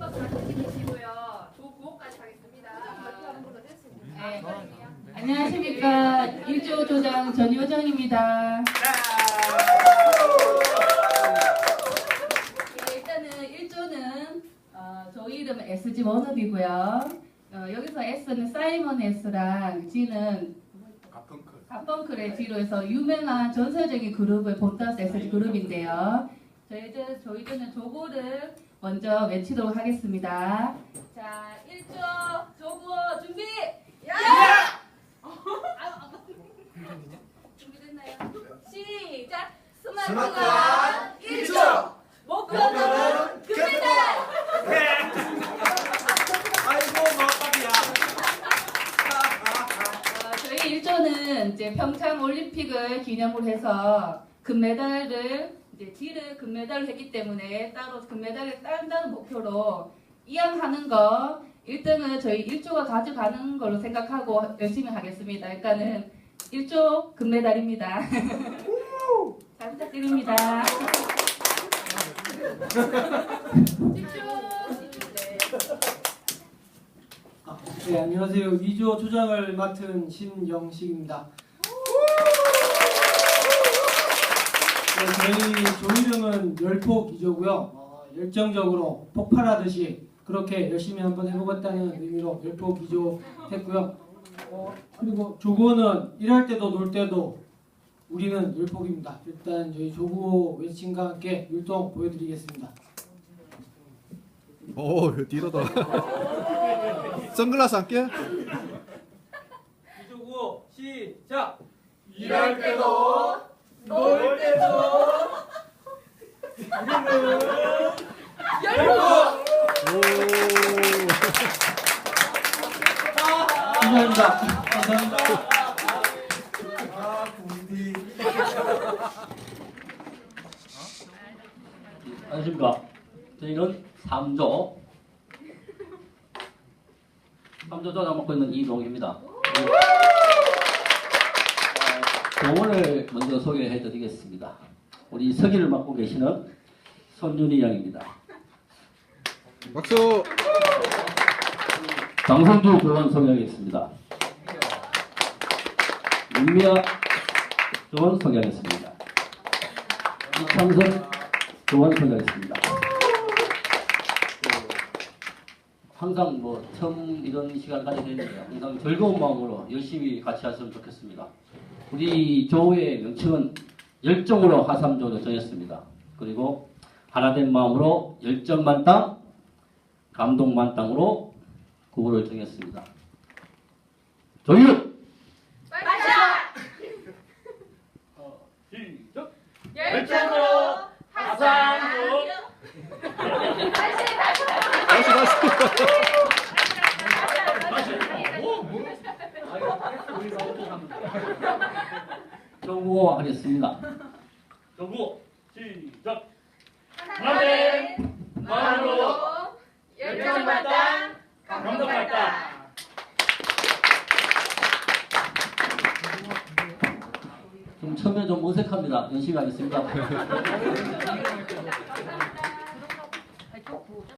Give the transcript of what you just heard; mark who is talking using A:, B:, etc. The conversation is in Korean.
A: 멤버 다 계시고요. 조구호까지 하겠습니다. 네. 안녕하십니까. 일조 조장 전효정입니다. 네, 일단은 1조는 어, 저희 이름은 SG 원업이고요. 어, 여기서 S는 사이먼 S랑 G는. 가펑클의 G로 해서 유명한 전설적인 그룹을 본따스 SG 그룹인데요. 저희들, 저희들은 조고를 먼저 외치도록 하겠습니다. 자, 1조 조고 준비! 야! 준비됐나요? 시작! 스마트한 1조! 목표는 금메달!
B: 아이고 마법이야.
A: 어, 저희 1조는 이제 평창 올림픽을 기념으로 해서 금메달을 이제 G를 금메달을 했기 때문에 따로 금메달을 딴다는 목표로 이양하는 거 1등은 저희 1조가 가져가는 걸로 생각하고 열심히 하겠습니다. 일단은 1조 금메달입니다. 잘 부탁드립니다.
C: 아, 네, 안녕하세요. 2조 조장을 맡은 신영식입니다. 저희 조이름은 열폭 2조고요. 어, 열정적으로 폭발하듯이 그렇게 열심히 한번 해보겠다는 의미로 열폭 2조 했고요. 어, 그리고 조고는 일할 때도 놀 때도 우리는 열폭입니다. 일단 저희 조고 외친과 함께 율동 보여드리겠습니다.
D: 오 뒤로다 선글라스 안 껴?
C: 이조고 시작!
B: 일할 때도 놀 때도
C: 감사합니다. 감사합니다.
B: 아 군디.
E: 안녕하십니까. 저희는 3조 3조 조장 맡고 있는 이동입니다. 조언을 먼저 소개해 드리겠습니다. 우리 서기를 맡고 계시는 손윤희 양입니다.
D: 박수
E: 장성주 조원 소개하겠습니다. 윤미아 조원 소개하겠습니다. 이창선 조원 소개하겠습니다. 항상 뭐 처음 이런 시간 가지게 되는데 항상 즐거운 마음으로 열심히 같이 하시면 좋겠습니다. 우리 조의 명칭은 열정으로 하삼조로 정했습니다. 그리고 하나된 마음으로 열정 만땅, 감동 만땅으로 구호를 정했습니다. 조유! 어, 시작!
A: 열정으로 하산으로
D: 다시 다시
E: 조구호 하겠습니다. 조구호 시작!
A: 하나된 마음으로 열정만땅 감동만땅
E: 좀 처음에 좀 어색합니다. 열심히 하겠습니다.